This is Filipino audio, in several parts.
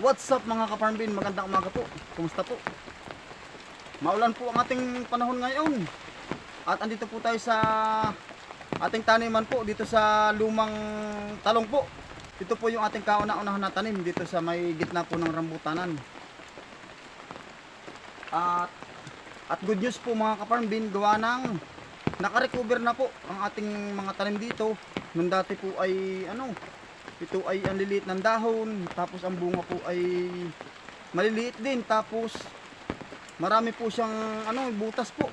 What's up mga kaparmbin? Magandang umaga po. Kumusta po? Maulan po ang ating panahon ngayon. At andito po tayo sa ating taniman po dito sa lumang talong po. Ito po yung ating kauna-unahan na tanim dito sa may gitna po ng rambutanan. At at good news po mga kaparmbin, gawa ng nakarecover na po ang ating mga tanim dito. Nung dati po ay ano, ito ay ang liliit ng dahon, tapos ang bunga po ay maliliit din, tapos marami po siyang ano, butas po.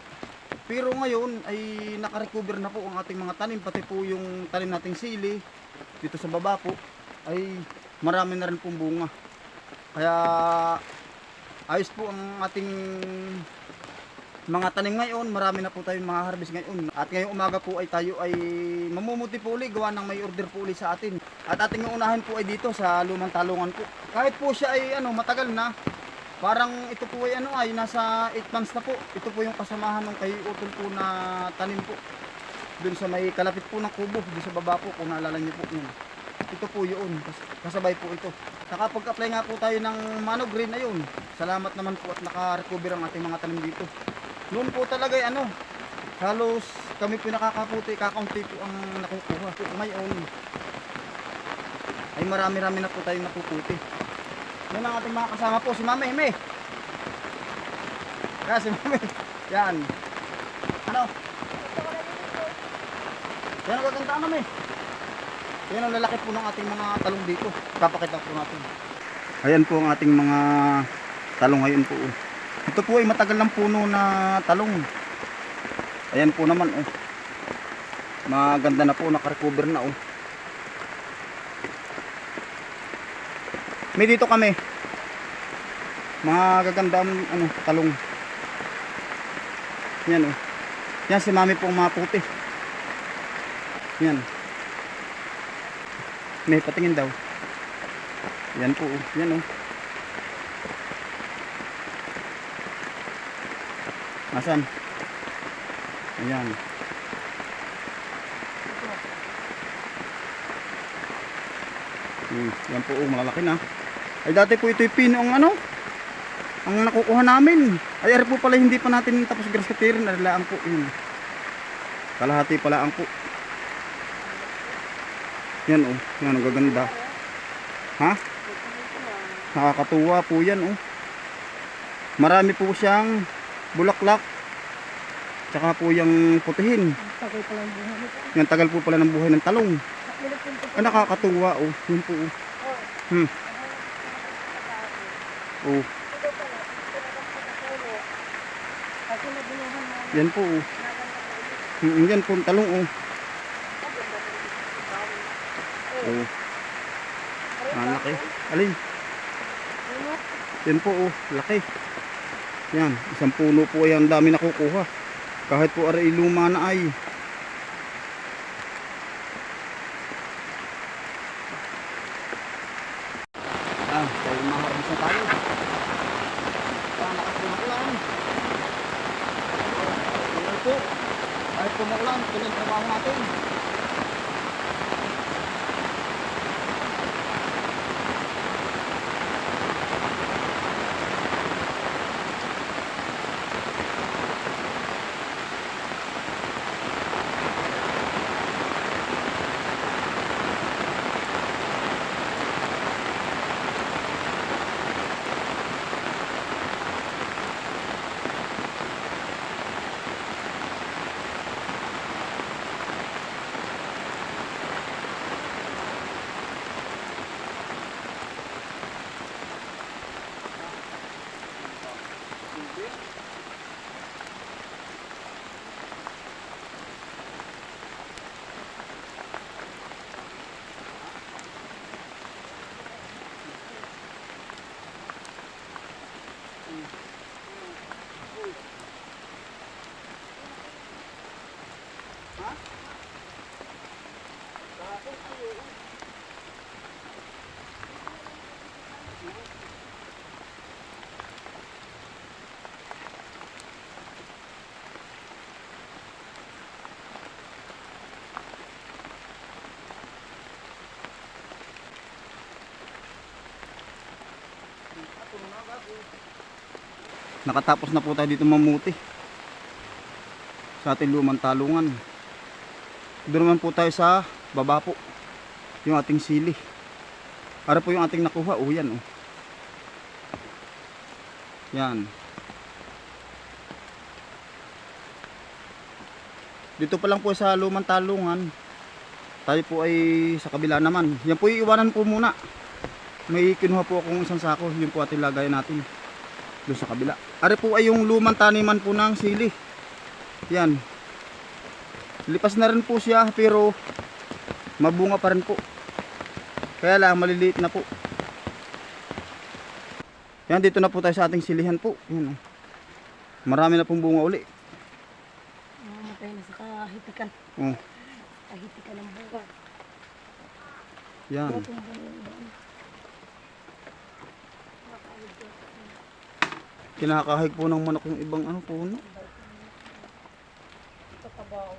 Pero ngayon ay nakarecover na po ang ating mga tanim, pati po yung tanim nating sili dito sa baba po ay marami na rin pong bunga. Kaya ayos po ang ating mga tanim ngayon, marami na po tayong mga harvest ngayon. At ngayong umaga po ay tayo ay mamumuti po uli, gawa ng may order po uli sa atin. At ating unahin po ay dito sa lumang talungan po. Kahit po siya ay ano, matagal na, parang ito po ay ano ay nasa 8 months na po. Ito po yung kasamahan ng kay utol po na tanim po. Doon sa may kalapit po ng kubo, doon sa baba po kung naalala niyo po yun. Ito po yun, kas- kasabay po ito. Nakapag-apply nga po tayo ng Mano Green na yun. Salamat naman po at naka-recover ang ating mga tanim dito. Noon po talaga ay ano, halos kami po nakakaputi, kakaunti po ang nakukuha. Po ngayon, ay marami-rami na po tayong napuputi. Yan ang ating mga kasama po, si Mama Eme. Yan, si Mama Yan. Ano? Yan ang naman eh. Yan ang lalaki po ng ating mga talong dito. Papakita po natin. Ayan po ang ating mga talong ngayon po. oh. Ito po ay matagal ng puno na talong. Ayan po naman oh. Maganda na po, nakarecover na oh. May dito kami. Mga gaganda ano, talong. Yan oh. Yan si mami pong mga puti. Yan. May patingin daw. Yan po oh. Yan oh. Nasaan? Ayan. Hmm, yan po, oh, malalaki na. Ay dati po ito yung pino ang ano, ang nakukuha namin. Ay ari po pala hindi pa natin tapos grass cutting, arilaan po yun. Kalahati pala ang po. Yan oh, yan ang gaganda. Ha? Nakakatuwa po yan oh. Marami po siyang bulaklak. Tsaka po yung putihin. Tagal tagal po pala ng buhay ng talong. Ah, nakakatuwa oh. Yun po oh. Hmm. Oh, yan po oh. Hmm, yan po talong oh. Oh. Ah, laki. Alin? Yan po oh, laki. Yan, isang puno po ay ang dami nakukuha. Kahit po aray luma na ay. Ah, tayo maharap na tayo. Ah, lakas po ng ulan. Ayan po. Kahit po maulan, tuloy trabaho natin. Ha? Tapos. Nakatapos na po tayo dito mamuti sa ating lumang talungan. Doon naman po tayo sa baba po. Yung ating sili. Para po yung ating nakuha. Oh, yan oh. Yan. Dito pa lang po sa lumang talungan. Tayo po ay sa kabila naman. Yan po iiwanan po muna. May kinuha po akong isang sako. Yun po ating lagayan natin. Doon sa kabila. Ari po ay yung lumang taniman po ng sili. Yan. Lipas na rin po siya pero mabunga pa rin po. Kaya lang maliliit na po. Yan dito na po tayo sa ating silihan po. Yan, oh. Marami na pong bunga uli. Mamatay na sa kahitikan. Oh, Kahitikan ng bunga. yan. Kinakahig po ng manok yung ibang ano puno. Katabaw.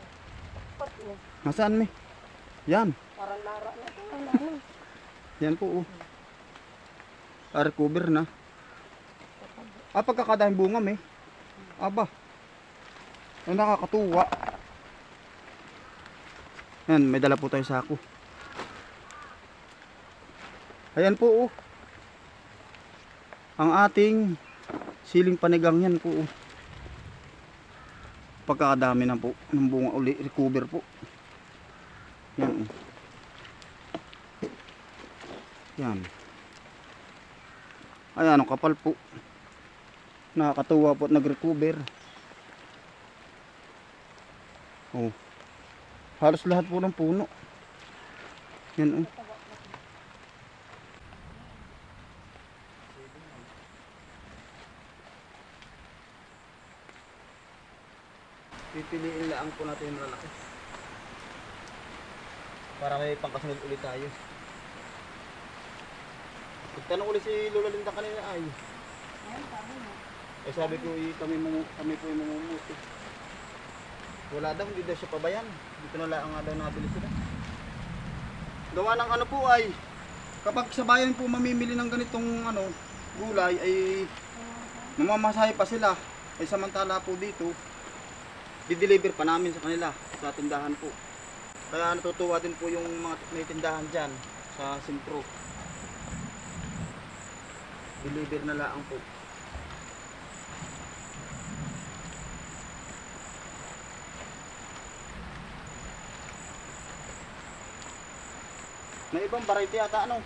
Pat oh. Nasaan mi? Yan. Parang lara na ito. Ang. Yan po oh. Ah, recover na. Ah, pagkakadahing bunga may. Aba. Ay, nakakatuwa. Yan, may dala po tayo sako. Ayan po oh. Ang ating siling panigang yan po oh. Pagkakadami na po ng bunga uli, recover po. Yan oh. Yan. Ayan, ang kapal po. Nakakatuwa po at nag-recover. Oh. Halos lahat po ng puno. Yan oh. Pipiliin lang po natin yung malalaki. Para may pangkasunod ulit tayo. Nagtanong ulit si Lola Linda kanina ay. Ayun, sabi mo. Eh sabi ko eh, kami, mo, kami po yung mamumuti. Wala daw, hindi daw siya pabayan. Dito na lang nga daw nabili sila. Gawa ng ano po ay, kapag sa bayan po mamimili ng ganitong ano, gulay ay mamamasahe pa sila. Eh samantala po dito, di-deliver pa namin sa kanila sa tindahan po. Kaya natutuwa din po yung mga may tindahan dyan sa sentro. Deliver na lang po. May ibang variety yata ano?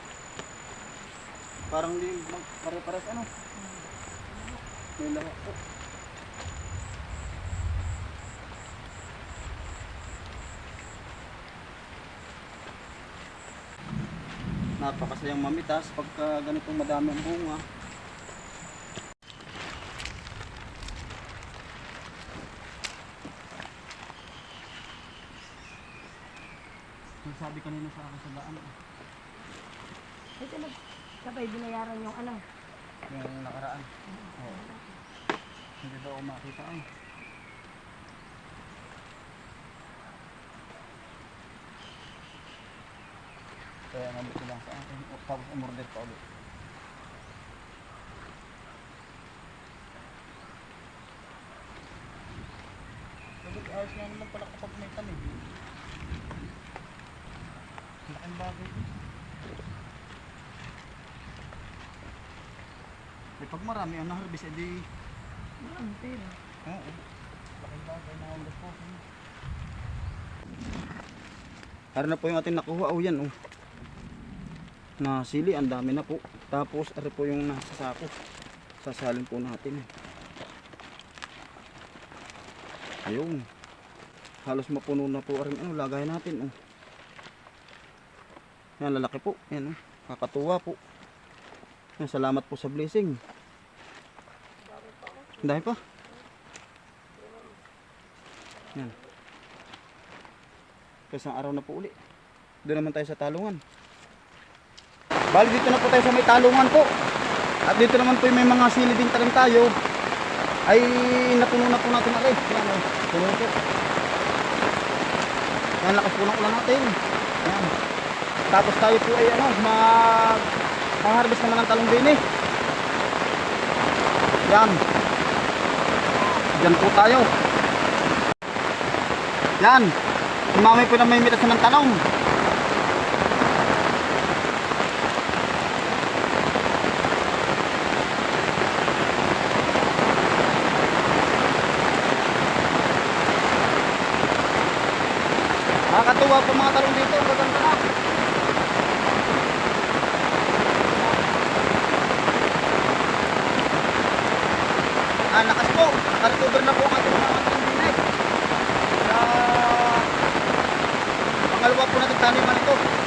Parang di mag- pare-pares ano? May lahat po. Napakasayang mamitas pagka ganitong madami ang bunga. Sabi kanina sa akin sa daan. eh. Ito na. Sabay binayaran yung ano. Yung nakaraan. Oo. Hindi daw makita ay. Kaya nandito lang sa akin. O, Tapos umorder pa ulit. Ko, ayos nga naman pala kapag may tanim. Laking bagay din. Eh, pag marami ang na-harvest, edi Ano, pero. Oo. Laking bagay na ang gasposin. Para na po yung ating nakuha. Oh, yan oh. Na sili, ang dami na po. Tapos, ari po yung nasa sako. Sasalin po natin. Ayun. Halos mapuno na po rin ano, lagay natin oh. Yan, lalaki po. Yan oh. Kakatuwa po. Yan, salamat po sa blessing. Dami pa. Yan. Isang araw na po uli. Doon naman tayo sa talungan. Bali dito na po tayo sa may talungan po. At dito naman po may mga sili din talim tayo. Ay napuno na po natin na Yan o. Puno po. Yan lakas po ng ulan natin. Yan. Tapos tayo po ay ano, mag harvest naman ng talong din eh. Yan. Diyan po tayo. Yan. Si mami po na may mitas ng talong. Nakakatuwa po mga talong dito. Ang Gaganda na. Ah, lakas po. Nakarecover na po ang ating mga taniman. Sa pangalawa po natin taniman ito.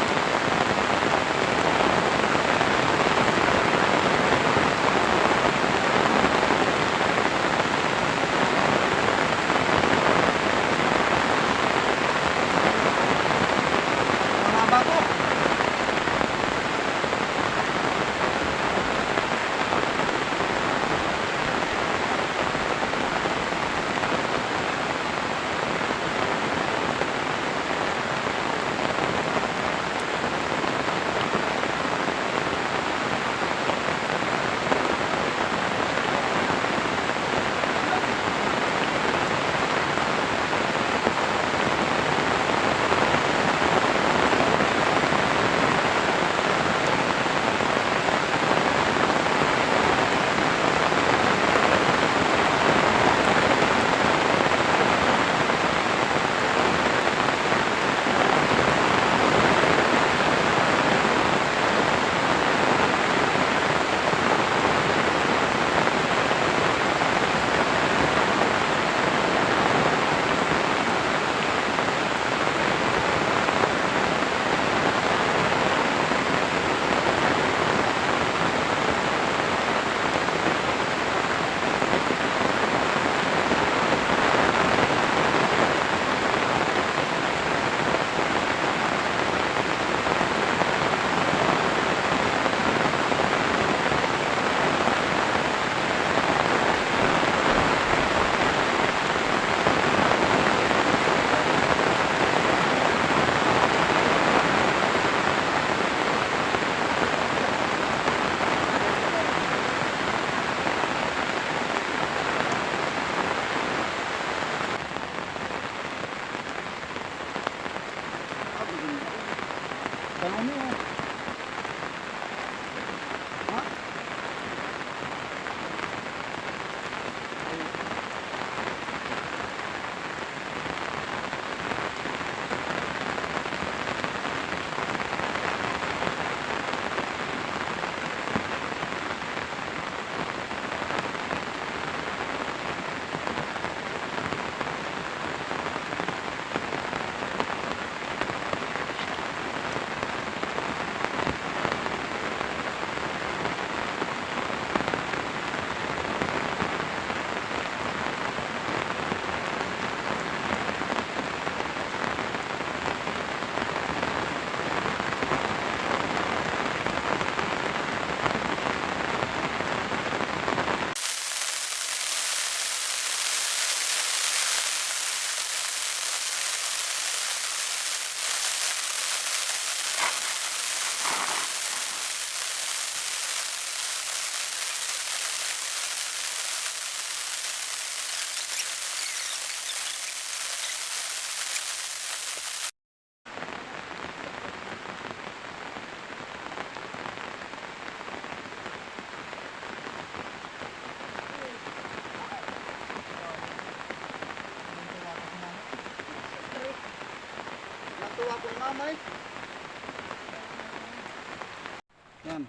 Yan.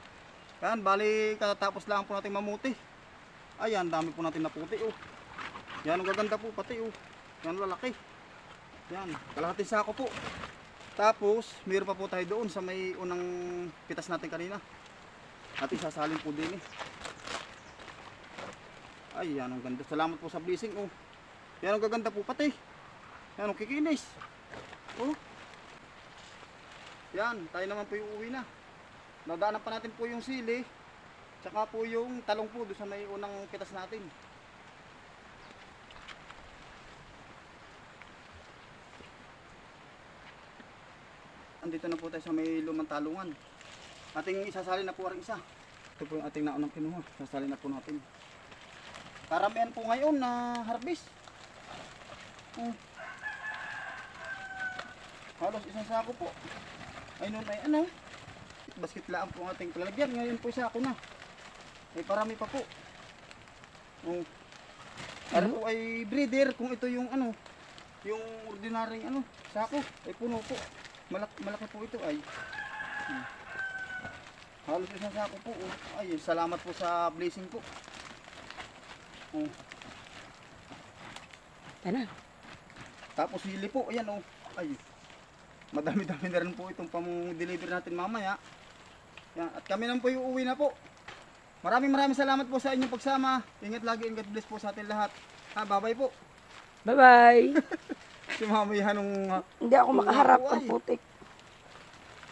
Yan, bali katatapos lang po natin mamuti. Ayan, dami po natin naputi oh. Yan, ang gaganda po pati oh. Yan, lalaki. Yan, kalahati sako po. Tapos, mayroon pa po tayo doon sa may unang pitas natin kanina. At isasalin po din eh. Ay, yan ang ganda. Salamat po sa blessing oh. Yan ang gaganda po pati. Yan ang kikinis. Oh. Yan, tayo naman po yung uwi na. Nadaanan pa natin po yung sili. Tsaka po yung talong po doon sa may unang pitas natin. Andito na po tayo sa may lumang talungan. Ating isasali na po ang isa. Ito po yung ating naunang kinuha. Sasali na po natin. Karamihan po ngayon na harvest. Oh. Halos isang sako po. Ay noon ay ano? Basket lang po ang ating palagyan. Ngayon po sako na. Ay parami pa po. Oh. Ano po ay breeder kung ito yung ano, yung ordinaryong ano, sako, ay puno po. Malak malaki po ito ay. Hmm. Halos isang sako po. Oh. Ay, salamat po sa blessing po. Oh. Ano? Tapos hili po, ayan oh. Ay. Madami-dami na rin po itong pang-deliver natin mamaya. Yan. At kami naman po yung uwi na po. Maraming maraming salamat po sa inyong pagsama. Ingat lagi and God bless po sa atin lahat. Ha, babay po. Bye-bye. Si mamayahan nung... Uh, Hindi ako makaharap ang putik.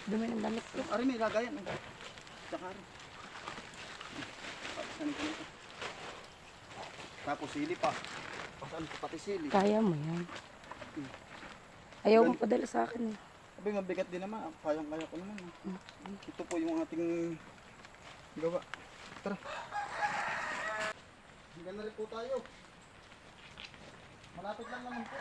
Dumi ng damit ko. Ari, may lagayan. Tsaka nito. Tapos sili pa. Pasan ko pati sili. Kaya mo yan. Ayaw mo padala sa akin. eh. Abay, mabigat din naman. Kayang-kaya ko naman. Ito po yung ating gawa. Tara. Hanggang na rin po tayo. Malapit lang naman po.